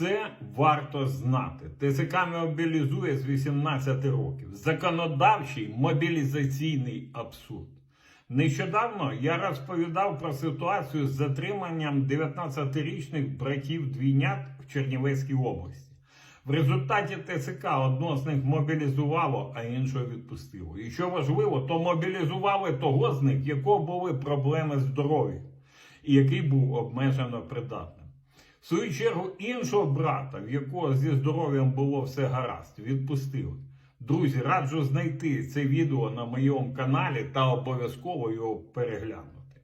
Це варто знати. ТЦК мобілізує з 18 років. Законодавчий мобілізаційний абсурд. Нещодавно я розповідав про ситуацію з затриманням 19-річних братів двійнят в Чернівецькій області. В результаті ТЦК одного з них мобілізувало, а іншого відпустило. І що важливо, то мобілізували того з них, якого були проблеми з здоров'ям, і який був обмежено придатним. В свою чергу іншого брата, в якого зі здоров'ям було все гаразд, відпустили. Друзі, раджу знайти це відео на моєму каналі та обов'язково його переглянути.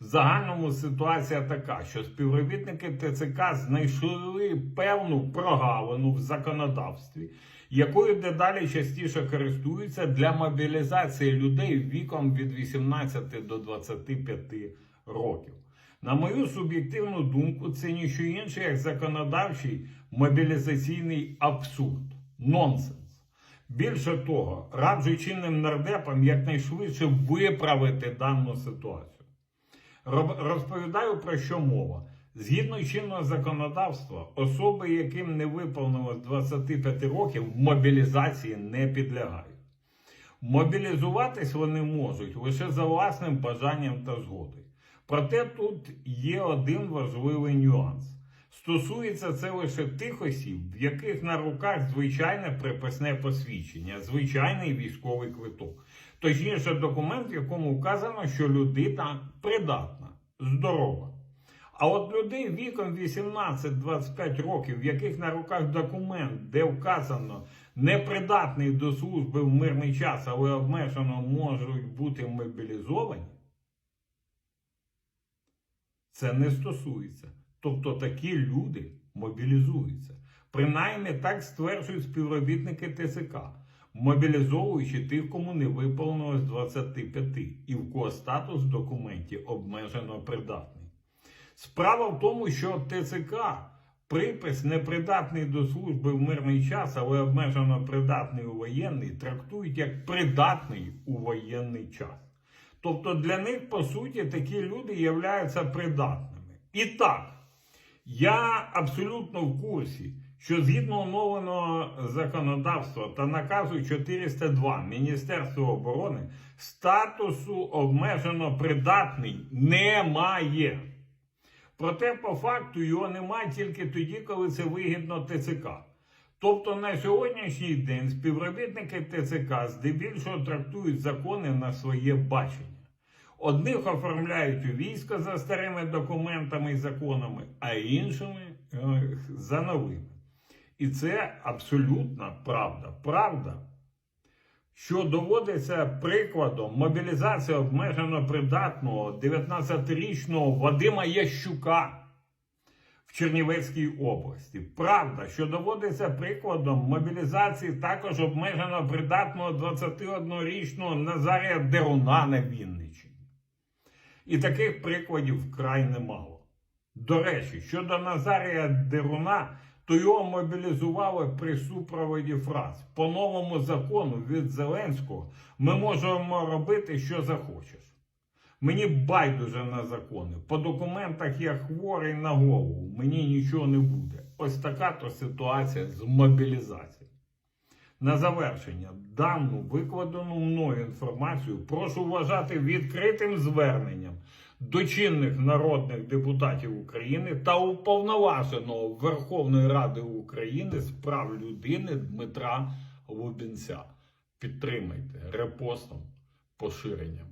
В загальному ситуація така, що співробітники ТЦК знайшли певну прогалину в законодавстві, якою дедалі частіше користуються для мобілізації людей віком від 18 до 25 років. На мою суб'єктивну думку, це ніщо інше, як законодавчий мобілізаційний абсурд, нонсенс. Більше того, раджу чинним нардепам якнайшвидше виправити дану ситуацію. Розповідаю про що мова. Згідно чинного законодавства, особи, яким не виповнилось 25 років, мобілізації не підлягають. Мобілізуватись вони можуть лише за власним бажанням та згодою. Проте тут є один важливий нюанс. Стосується це лише тих осіб, в яких на руках звичайне приписне посвідчення, звичайний військовий квиток. Точніше, документ, в якому вказано, що людина придатна, здорова. А от людей віком 18-25 років, в яких на руках документ, де вказано непридатний до служби в мирний час, але обмежено можуть бути мобілізовані, це не стосується. Тобто такі люди мобілізуються. Принаймні так стверджують співробітники ТЦК, мобілізовуючи тих, кому не виповнилось 25 і в кого статус в документі обмежено придатний. Справа в тому, що ТЦК припис непридатний до служби в мирний час, але обмежено придатний у воєнний, трактують як придатний у воєнний час. Тобто для них, по суті, такі люди являються придатними. І так, я абсолютно в курсі, що згідно оновленого законодавства та наказу 402 Міністерства оборони статусу обмежено придатний немає. Проте, по факту, його немає тільки тоді, коли це вигідно ТЦК. Тобто на сьогоднішній день співробітники ТЦК здебільшого трактують закони на своє бачення. Одних оформляють у військо за старими документами і законами, а іншими е, за новими. І це абсолютна правда. Правда, що доводиться прикладом мобілізації обмежено придатного 19-річного Вадима Ящука Чернівецькій області. Правда, що доводиться прикладом мобілізації також обмежено придатного 21-річного Назарія Деруна на Вінниччині. І таких прикладів вкрай немало. До речі, щодо Назарія Деруна, то його мобілізували при супроводі фраз. По новому закону від Зеленського ми можемо робити, що захочеш. Мені байдуже на закони. По документах я хворий на голову, мені нічого не буде. Ось така то ситуація з мобілізацією. На завершення, дану викладену мною інформацію прошу вважати відкритим зверненням до чинних народних депутатів України та уповноваженого Верховної Ради України з прав людини Дмитра Лубінця. Підтримайте репостом, поширенням.